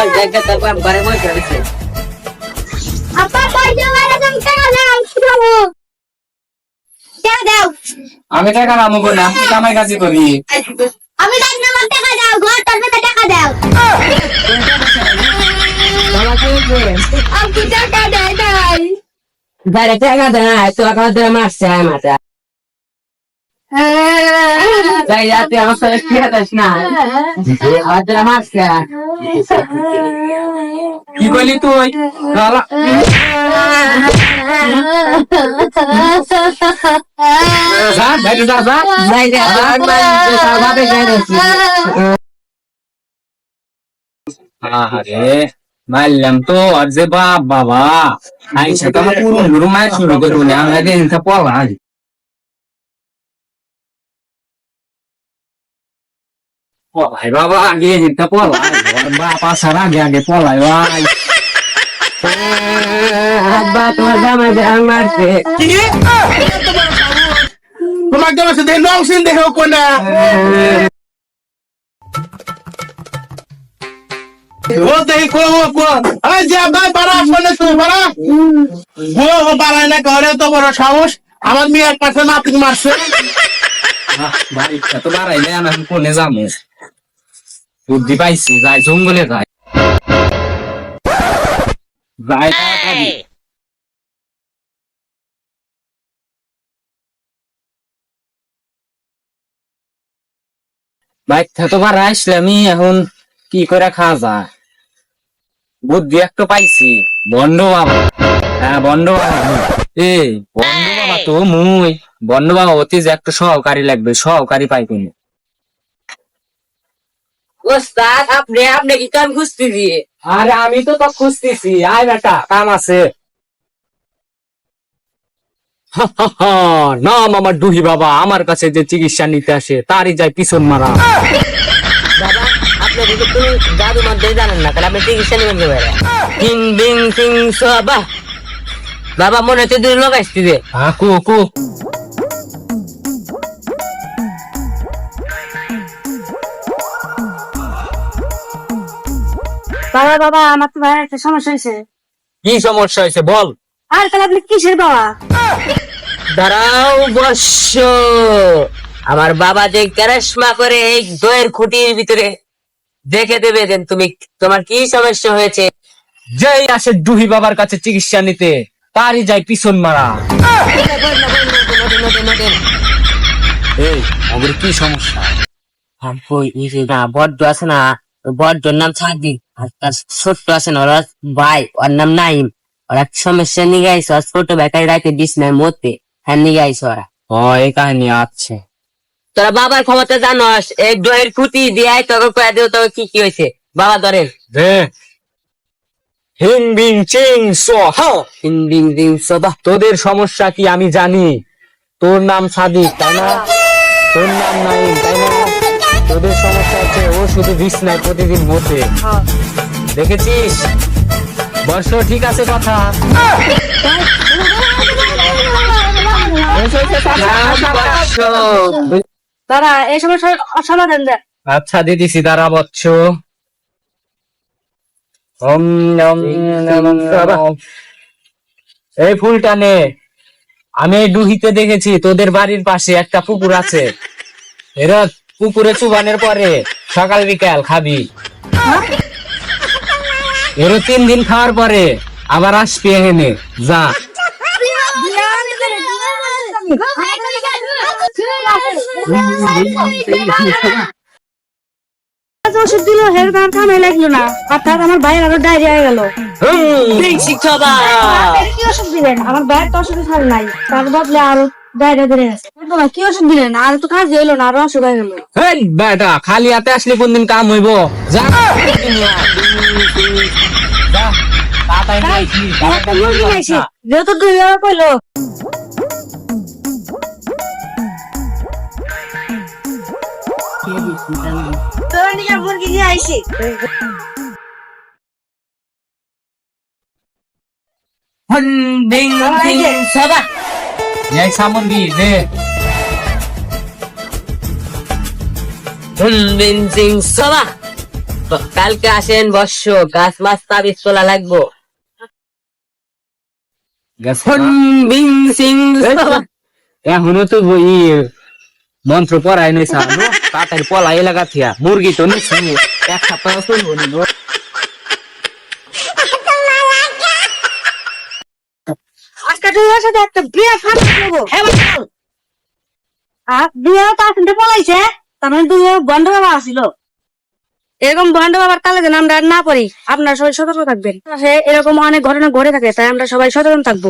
তোর জায়গা তোর বাপ ঘরে বসে রয়েছে আপা পয়সা মারা তুমি টাকা দাও কি খাব টাকা দাও? আমি টাকা নামবো না আমি কামাই কাজই করি। আমি ডাক নাম্বার টাকা দাও ঘর তোর মধ্যে টাকা দাও। আমি টাকা দেয় নাই। দাঁড়ে টাকা দে না তোর কাছে ধরে মারছে মাথা তাই রাতে আমার সাথে খেয়ে না আমার ধরে মারছে কি করলি তুই যাই যাই মারলাম তো আর যে বাপ বাবা আইসা তো আমার পুরো মায়ের শুরু করব না আমরা দিন তা পলাই বাবা আগে হিনটা পলাই বাপ আসার আগে আগে পলাই ভাই আব্বা তোমার জামাই দিয়ে মারছে তোমাকে বসে দেখে নংসিন দেখে কোনা ও দেখি কো ও কো আরে যা ভাই পারা আসলে তুই পারা ও পারা না করে তো বড় সাহস আমার মেয়ের কাছে নাতিক মারছে ভাই এত বাড়াইলে আমি এখন কোনে যাব বুদ্ধি পাইছি যাই জঙ্গলে যাই যাই ভাই তো বার আসলে আমি এখন কি করে খাওয়া যায় বুদ্ধি একটু পাইছি বন্ড বাবা হ্যাঁ বন্ড বাবা এই বন্ড বাবা তো মুই বন্ড বাবা অতি যে একটা সহকারী লাগবে সহকারী পাই কোন ওস্তাদ আপনি আপনি কি কাম খুঁজতে দিয়ে? আরে আমি তো তো খুঁজতেছি। আয় বেটা কাম আছে। নাম আমার ডুহি বাবা আমার কাছে যে চিকিৎসা নিতে আসে তারই যায় পিছন মারা। বাবা আপনি যদি জাদু মধ্যে জানেন না তাহলে আপনি চিকিৎসা নেবেন কি বেড়া কিং বিং কিং বাবা বাবা মনে হচ্ছে দুই লোক আসতে দে হ্যাঁ কু কু। বাবা বাবা আমার তো ভাই একটা সমস্যা হয়েছে। কি সমস্যা হয়েছে বল। আর তাহলে আপনি কিসের বাবা? দাঁড়াও বর্ষ আমার বাবা যে ক্যারেশমা করে এই দইয়ের খুঁটির ভিতরে দেখে দেবে দেন তুমি তোমার কি সমস্যা হয়েছে। যেই আসে ডুহি বাবার কাছে চিকিৎসা নিতে তারই যায় পিছন মারা। এই আমার কি সমস্যা? বড্ড আছে না বড্ডর নাম ছাড়বি আর তার ছোট্ট আছে না ওরা ভাই ওর নাম নাইম ওরা সমস্যা নিয়ে গাইছে আর ছোট বেকারি রাইতে বিছনায় মরতে। হ্যাঁ নিয়ে গাইছে ওরা। ও এই কাহিনী আছে। তোরা বাবার ক্ষমতা জানস এক দিয়ে তোকে কয়ে তোকে কি কি হয়েছে। বাবা ধরেন। হিং বিং চিং সো হা। তিন দিন দিন সবা তোদের সমস্যা কি আমি জানি। তোর নাম সাদিক তাই না? তোর নাম নাই তাই না? তোদের সমস্যা হচ্ছে ও শুধু বিছনায় প্রতিদিন মতে দেখেছিস? বর্ষ ঠিক আছে কথা? দাদা এই সমস্যার সমাধান আচ্ছা দিদিছি দাঁড়া নম নমঃ শিবায়। এই ফুলটা নে। আমি ডুহিতে দেখেছি তোদের বাড়ির পাশে একটা পুকুর আছে। এরা পুকুরে চুবানের পরে সকাল বিকাল খাবি। এর তিন দিন খাওয়ার পরে আবার আসবি এখানে। যা। ওষুধ দিল হের কাম কামে লাগল না। অর্থাৎ আমার ভাইয়ের আরও ডায়রিয়া হয়ে গেল। শিক্ষা কি ওষুধ দিলেন? আমার ভাইয়ের তো অসুখ ছাড় নাই। তার বদলে আরও কি ওষুধ দিলেন আর তো কাজ হইল না আরও অসুখ হয়ে গেল। বেটা খালি হাতে আসলে কোনদিন কাম হইব? যা। যা, তাড়াতাড়ি নিয়ে আইসি, তাড়াতাড়ি নিয়ে আইসি। যেহেতু দুই কইলো। তোরা নিয়ে মুরগি নিয়ে আইসি। হন বিং বিং সবা এই সামগ্রী দে বিং সবা। কালকে আসেন বর্ষ গাছ মাছ তাবিজ তোলা লাগবো। গেছে হুন বিং সিং এখনও তো ওই মন্ত্র পড়াই নাই স্যার তাড়াতাড়ি পলা এলাকা থিয়া। মুরগি তো নিচ্ছি এক সপ্তাহ চলবো তোমার সাথে একটা বিয়ে ফাঁস হ্যাঁ বল। আর তো পলাইছে। তার মানে বন্ধ বাবা আসিল এরকম বন্ধ বাবার তালে যেন আমরা আর না পড়ি আপনারা সবাই সতর্ক থাকবেন। এরকম অনেক ঘটনা ঘটে থাকে তাই আমরা সবাই সচেতন থাকব।